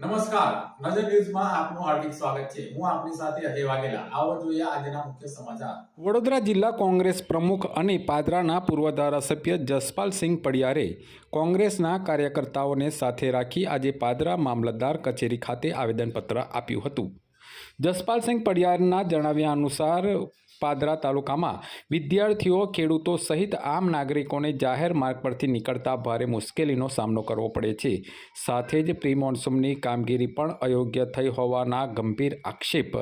નમસ્કાર. નજર ન્યૂઝમાં આપનું હાર્દિક સ્વાગત છે. હું આપની સાથે અજય વાઘેલા. આવો જોઈએ આજના મુખ્ય સમાચાર. વડોદરા જિલ્લા કોંગ્રેસ પ્રમુખ અને પાદરાના પૂર્વ ધારાસભ્ય જસપાલસિંહ પડિયારે કોંગ્રેસના કાર્યકર્તાઓને સાથે રાખી આજે પાદરા મામલતદાર કચેરી ખાતે આવેદનપત્ર આપ્યું હતું. જસપાલસિંહ પડિયારના જણાવ્યા અનુસાર પાદરા તાલુકામાં વિદ્યાર્થીઓ, ખેડૂતો સહિત આમ નાગરિકોને જાહેર માર્ગ પરથી નીકળતા ભારે મુશ્કેલીનો સામનો કરવો પડે છે. સાથે જ પ્રી મોન્સૂનની કામગીરી પણ અયોગ્ય થઈ હોવાના ગંભીર આક્ષેપ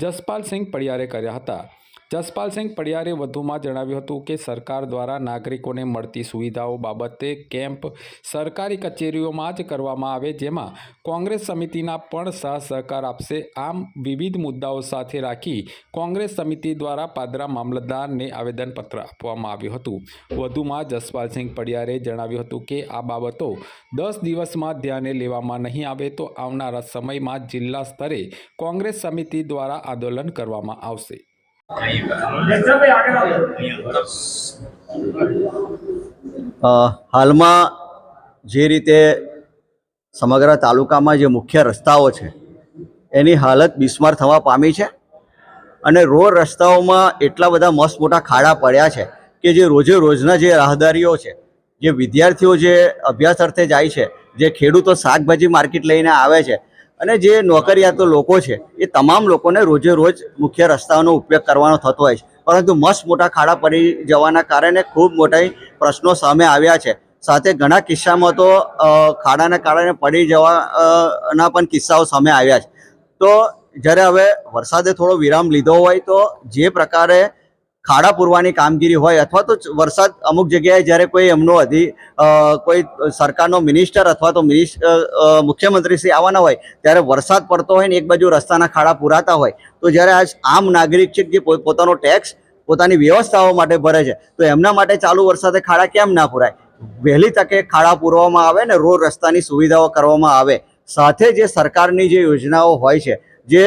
જસપાલસિંહ પડિયારે કર્યા હતા. જસપાલસિંહ પડિયારે વધુમાં જણાવ્યું હતું કે સરકાર દ્વારા નાગરિકોને મળતી સુવિધાઓ બાબતે કેમ્પ સરકારી કચેરીઓમાં જ કરવામાં આવે, જેમાં કોંગ્રેસ સમિતિના પણ સહકાર આપશે. આમ વિવિધ મુદ્દાઓ સાથે રાખી કોંગ્રેસ સમિતિ દ્વારા પાદરા મામલતદારને આવેદનપત્ર આપવામાં આવ્યું હતું. વધુમાં જસપાલસિંહ પડિયારે જણાવ્યું હતું કે આ બાબતો દસ દિવસમાં ધ્યાને લેવામાં નહીં આવે તો આવનારા સમયમાં જિલ્લા સ્તરે કોંગ્રેસ સમિતિ દ્વારા આંદોલન કરવામાં આવશે. હાલમાં જે રીતે સમગ્ર તાલુકામાં જે મુખ્ય રસ્તાઓ છે, એની હાલત બિસ્માર થવા પામી છે અને રોડ રસ્તાઓમાં એટલા બધા મસ્ત મોટા ખાડા પડ્યા છે કે જે રોજે રોજના જે રાહદારીઓ છે, જે વિદ્યાર્થીઓ જે અભ્યાસ અર્થે જાય છે, જે ખેડૂતો શાકભાજી માર્કેટ લઈને આવે છે અને જે નોકરિયાતો લોકો છે, એ તમામ લોકોને રોજે રોજ મુખ્ય રસ્તાઓનો ઉપયોગ કરવાનો થતો હોય છે. પરંતુ મસ્ત મોટા ખાડા પડી જવાના કારણે ખૂબ મોટા પ્રશ્નો સામે આવ્યા છે. સાથે ઘણા કિસ્સામાં તો ખાડાના કારણે પડી જવાના પણ કિસ્સાઓ સામે આવ્યા છે. તો જ્યારે હવે વરસાદે થોડો વિરામ લીધો હોય તો જે પ્રકારે ખાડા પૂરવાની કામગીરી હોય અથવા તો વરસાદ અમુક જગ્યાએ જ્યારે કોઈ એમનો અધિ કોઈ સરકારનો મિનિસ્ટર અથવા તો મુખ્યમંત્રી શ્રી આવવાના હોય, ત્યારે વરસાદ પડતો હોય ને એક બાજુ રસ્તાના ખાડા પૂરાતા હોય, તો જ્યારે આજ આમ નાગરિક છે જે પોતાનો ટેક્સ પોતાની વ્યવસ્થાઓ માટે ભરે છે, તો એમના માટે ચાલુ વરસાદે ખાડા કેમ ના પૂરાય? વહેલી તકે ખાડા પૂરવામાં આવે ને રોડ રસ્તાની સુવિધાઓ કરવામાં આવે. સાથે જે સરકારની જે યોજનાઓ હોય છે જે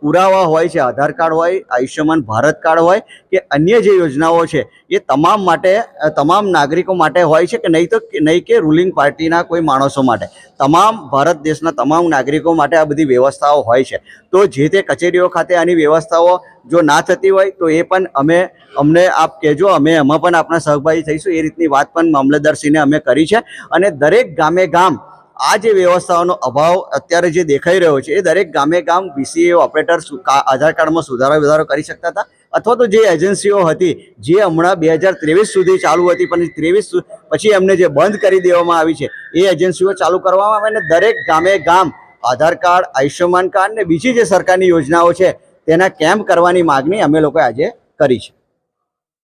પુરાવા હોય છે, આધાર કાર્ડ હોય, આયુષ્યમાન ભારત કાર્ડ હોય કે અન્ય જે યોજનાઓ છે, એ તમામ માટે તમામ નાગરિકો માટે હોય છે કે નહીં તો નહીં કે રૂલિંગ પાર્ટીના કોઈ માણસો માટે. તમામ ભારત દેશના તમામ નાગરિકો માટે આ બધી વ્યવસ્થાઓ હોય છે. તો જે તે કચેરીઓ ખાતે આની વ્યવસ્થાઓ જો ના થતી હોય તો એ પણ અમે, અમને આપ કહેજો, અમે એમાં પણ આપણા સહભાગી થઈશું. એ રીતની વાત પણ મામલતદારશ્રીને અમે કરી છે. અને દરેક ગામે ગામ આ જે વ્યવસ્થાઓનો અભાવ અત્યારે જે દેખાઈ રહ્યો છે, એ દરેક ગામે ગામ બીસીએ ઓપરેટર આધાર કાર્ડમાં સુધારો વધારો કરી શકતા હતા? અથવા તો જે એજન્સીઓ હતી, જે હમણાં બે હજાર ત્રેવીસ સુધી ચાલુ હતી, પણ ત્રેવીસ પછી એમને જે બંધ કરી દેવામાં આવી છે, એ એજન્સીઓ ચાલુ કરવામાં આવે અને દરેક ગામે ગામ આધાર કાર્ડ, આયુષ્યમાન કાર્ડ ને બીજી જે સરકારની યોજનાઓ છે, તેના કેમ્પ કરવાની માગણી અમે લોકોએ આજે કરી છે.